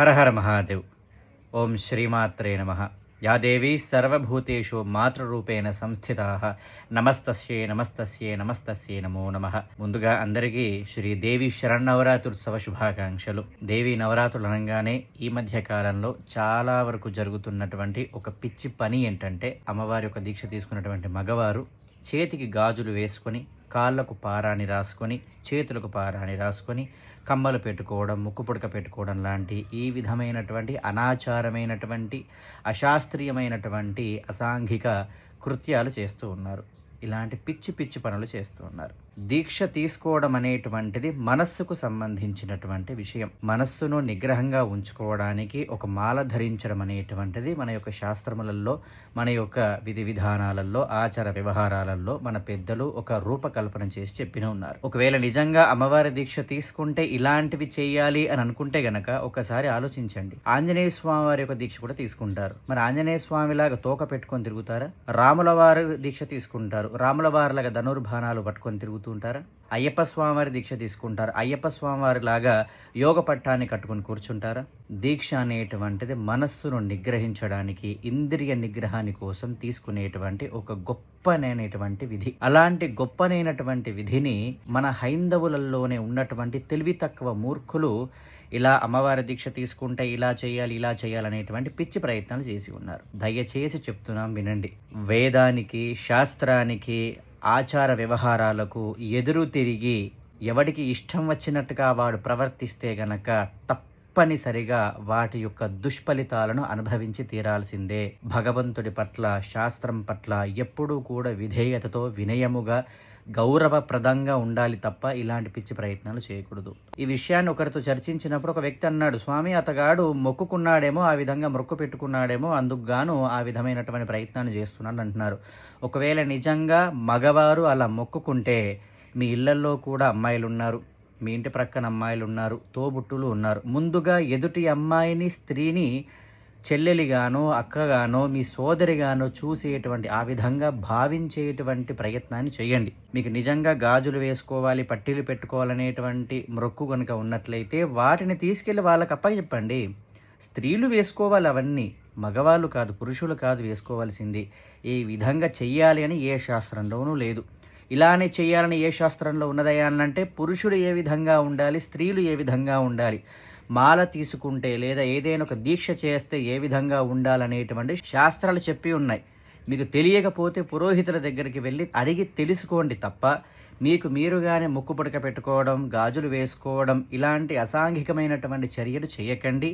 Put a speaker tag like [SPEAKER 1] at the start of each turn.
[SPEAKER 1] హరహర మహాదేవ్. ఓం శ్రీమాత్రే నమ. యా దేవీ సర్వభూతేషు మాతృరూపేణ సంస్థితా. నమస్తస్యే నమస్తస్యే నమస్తస్యే నమో నమ. ముందుగా అందరికీ శ్రీ దేవి శరణవరాత్రుత్సవ శుభాకాంక్షలు. దేవి నవరాత్రులు అనగానే ఈ మధ్య కాలంలో చాలా వరకు జరుగుతున్నటువంటి ఒక పిచ్చి పని ఏంటంటే అమ్మవారి యొక్క దీక్ష తీసుకున్నటువంటి మగవారు చేతికి గాజులు వేసుకొని కాళ్ళకు పారాని రాసుకొని చేతులకు పారాని రాసుకొని కమ్మలు పెట్టుకోవడం ముక్కు పుడక పెట్టుకోవడం లాంటి ఈ విధమైనటువంటి అనాచారమైనటువంటి అశాస్త్రీయమైనటువంటి అసాంఘిక కృత్యాలు చేస్తూ ఉన్నారు. ఇలాంటి పిచ్చి పిచ్చి పనులు చేస్తూ ఉన్నారు. దీక్ష తీసుకోవడం అనేటువంటిది మనస్సుకు సంబంధించినటువంటి విషయం. మనస్సును నిగ్రహంగా ఉంచుకోవడానికి ఒక మాల ధరించడం అనేటువంటిది మన యొక్క శాస్త్రములలో మన యొక్క విధి విధానాలలో ఆచార వ్యవహారాలలో మన పెద్దలు ఒక రూపకల్పన చేసి చెప్పిన ఉన్నారు. ఒకవేళ నిజంగా అమ్మవారి దీక్ష తీసుకుంటే ఇలాంటివి చేయాలి అని అనుకుంటే గనక ఒకసారి ఆలోచించండి. ఆంజనేయ స్వామి వారి యొక్క దీక్ష కూడా తీసుకుంటారు. మరి ఆంజనేయ స్వామిలాగా తోక పెట్టుకొని తిరుగుతారా? రాముల వారు దీక్ష తీసుకుంటారు. రాముల వారిలాగా ధనుర్బాణాలు పట్టుకొని తిరుగుతూ ఉంటారా? అయ్యప్ప స్వామివారి దీక్ష తీసుకుంటారు? అయ్యప్ప స్వామివారి లాగా యోగ పట్టాన్ని కట్టుకొని కూర్చుంటారా? దీక్ష అనేటువంటిది మనస్సును నిగ్రహించడానికి ఇంద్రియ నిగ్రహాని కోసం తీసుకునేటువంటి ఒక గొప్పనైనటువంటి విధి. అలాంటి గొప్పనైనటువంటి విధిని మన హైందవులలోనే ఉన్నటువంటి తెలివి తక్కువ మూర్ఖులు ఇలా అమ్మవారి దీక్ష తీసుకుంటే ఇలా చేయాలి ఇలా చేయాలనేటువంటి పిచ్చి ప్రయత్నాలు చేసి ఉన్నారు. దయచేసి చెప్తున్నాం వినండి. వేదానికి శాస్త్రానికి ఆచార వ్యవహారాలకు ఎదురు తిరిగి ఎవడికి ఇష్టం వచ్చినట్టుగా వాడు ప్రవర్తిస్తే గనక తప్పనిసరిగా వాటి యొక్క దుష్ఫలితాలను అనుభవించి తీరాల్సిందే. భగవంతుడి పట్ల శాస్త్రం పట్ల ఎప్పుడూ కూడా విధేయతతో వినయముగా గౌరవప్రదంగా ఉండాలి తప్ప ఇలాంటి పిచ్చి ప్రయత్నాలు చేయకూడదు. ఈ విషయాన్ని ఒకరితో చర్చించినప్పుడు ఒక వ్యక్తి అన్నాడు స్వామి అతగాడు మొక్కుకున్నాడేమో ఆ విధంగా మొక్కు పెట్టుకున్నాడేమో అందుకు గాను ఆ విధమైనటువంటి ప్రయత్నాన్ని చేస్తున్నాడు అంటున్నారు. ఒకవేళ నిజంగా మగవారు అలా మొక్కుకుంటే మీ ఇళ్ళల్లో కూడా అమ్మాయిలు ఉన్నారు మీ ఇంటి ప్రక్కన అమ్మాయిలు ఉన్నారు తోబుట్టులు ఉన్నారు. ముందుగా ఎదుటి అమ్మాయిని స్త్రీని చెల్లెలిగానో అక్కగానో మీ సోదరిగానో చూసేటువంటి ఆ విధంగా భావించేటువంటి ప్రయత్నాన్ని చేయండి. మీకు నిజంగా గాజులు వేసుకోవాలి పట్టీలు పెట్టుకోవాలనేటువంటి మొక్కు కనుక ఉన్నట్లయితే వాటిని తీసుకెళ్ళి వాళ్ళకి అప్పచెప్పండి. స్త్రీలు వేసుకోవాలి అవన్నీ మగవాళ్ళు కాదు పురుషులు కాదు వేసుకోవాల్సింది. ఈ విధంగా చెయ్యాలి అని ఏ శాస్త్రంలోనూ లేదు. ఇలానే చేయాలని ఏ శాస్త్రంలో ఉన్నదయ్యా అంటే పురుషుడు ఏ విధంగా ఉండాలి స్త్రీలు ఏ విధంగా ఉండాలి మాల తీసుకుంటే లేదా ఏదైనా ఒక దీక్ష చేస్తే ఏ విధంగా ఉండాలనేటువంటి శాస్త్రాలు చెప్పి ఉన్నాయి. మీకు తెలియకపోతే పురోహితుల దగ్గరికి వెళ్ళి అడిగి తెలుసుకోండి తప్ప మీకు మీరుగానే ముక్కు పుడక పెట్టుకోవడం గాజులు వేసుకోవడం ఇలాంటి అసాంఘికమైనటువంటి చర్యలు చేయకండి.